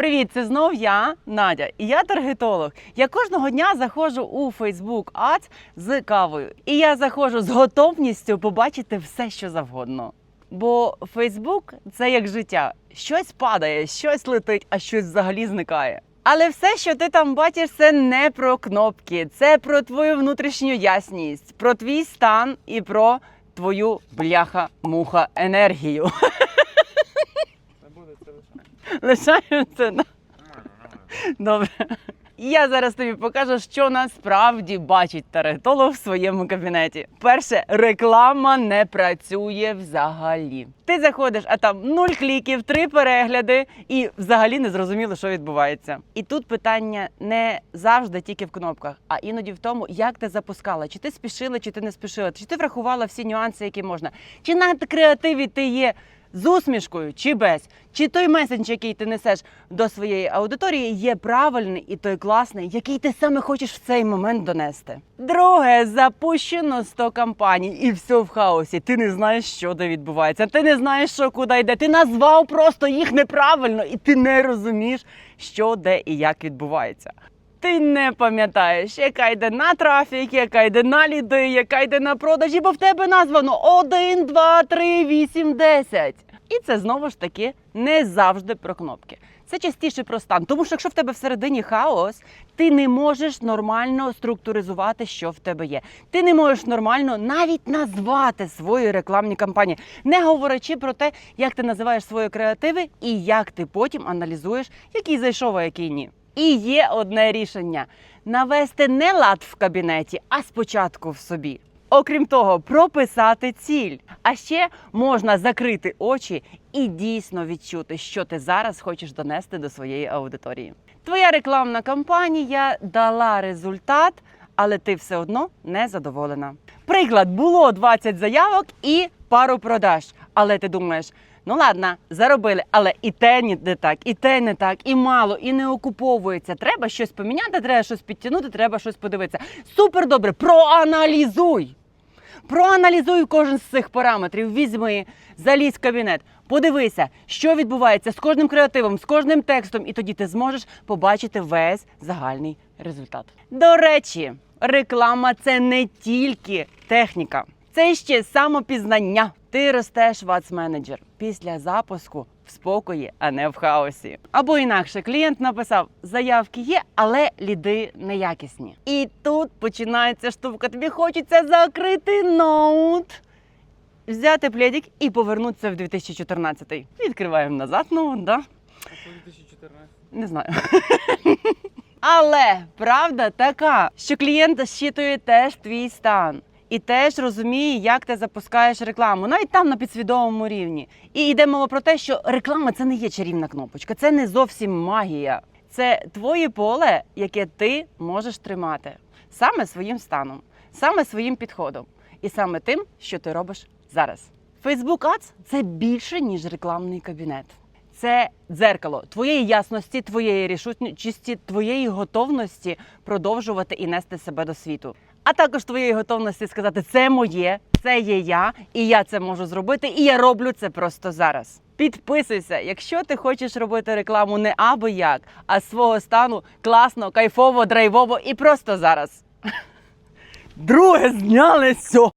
Привіт, це знов я, Надя, і я таргетолог. Я кожного дня заходжу у Facebook Ads з кавою, і я заходжу з готовністю побачити все, що завгодно. Бо Facebook – це як життя: щось падає, щось летить, а щось взагалі зникає. Але все, що ти там бачиш, це не про кнопки, це про твою внутрішню ясність, про твій стан і про твою бляха-муха енергію. Не буде це лише. Лишаємо це. Добре. Я зараз тобі покажу, що насправді бачить таргетолог в своєму кабінеті. Перше, реклама не працює взагалі. Ти заходиш, а там нуль кліків, три перегляди, і взагалі не зрозуміло, що відбувається. І тут питання не завжди тільки в кнопках, а іноді в тому, як ти запускала, чи ти спішила, чи ти не спішила, чи ти врахувала всі нюанси, які можна, чи на креативі ти є з усмішкою чи без, чи той меседж, який ти несеш до своєї аудиторії, є правильний і той класний, який ти саме хочеш в цей момент донести. Друге, запущено 100 кампаній, і все в хаосі. Ти не знаєш, що де відбувається. Ти не знаєш, що куди йде. Ти назвав просто їх неправильно, і ти не розумієш, що де і як відбувається. Ти не пам'ятаєш, яка йде на трафік, яка йде на ліди, яка йде на продажі, бо в тебе названо 1, 2, 3, 8, 10. І це знову ж таки не завжди про кнопки. Це частіше про стан. Тому що якщо в тебе всередині хаос, ти не можеш нормально структуризувати, що в тебе є. Ти не можеш нормально навіть назвати свої рекламні кампанії, не говорячи про те, як ти називаєш свої креативи і як ти потім аналізуєш, який зайшов, а який ні. І є одне рішення: навести не лад в кабінеті, а спочатку в собі. Окрім того, прописати ціль. А ще можна закрити очі і дійсно відчути, що ти зараз хочеш донести до своєї аудиторії. Твоя рекламна кампанія дала результат, але ти все одно не задоволена. Приклад, було 20 заявок і пару продаж. Але ти думаєш, ну ладно, заробили, але і те не так, і те не так, і мало, і не окуповується. Треба щось поміняти, треба щось підтягнути, треба щось подивитися. Супер добре, проаналізуй. Проаналізуй кожен з цих параметрів. Візьми, залізь в кабінет, подивися, що відбувається з кожним креативом, з кожним текстом, і тоді ти зможеш побачити весь загальний результат. До речі, реклама це не тільки техніка, це ще самопізнання. Ти ростеш в Ads-менеджер після запуску в спокої, а не в хаосі. Або інакше клієнт написав: заявки є, але ліди неякісні. І тут починається штука. Тобі хочеться закрити ноут, взяти пледик і повернутися в 2014. Відкриваємо назад ноут, да? А що 2014? Не знаю. Але правда така, що клієнт щитує теж твій стан. І теж розуміє, як ти запускаєш рекламу, навіть там на підсвідомому рівні. І йде мова про те, що реклама це не є чарівна кнопочка, це не зовсім магія. Це твоє поле, яке ти можеш тримати саме своїм станом, саме своїм підходом, і саме тим, що ти робиш зараз. Facebook Ads – це більше ніж рекламний кабінет. Це дзеркало твоєї ясності, твоєї рішучості, твоєї готовності продовжувати і нести себе до світу. А також твоєї готовності сказати це моє, це є я, і я це можу зробити, і я роблю це просто зараз. Підписуйся, якщо ти хочеш робити рекламу не аби як, а свого стану класно, кайфово, драйвово і просто зараз. Друге зняли все.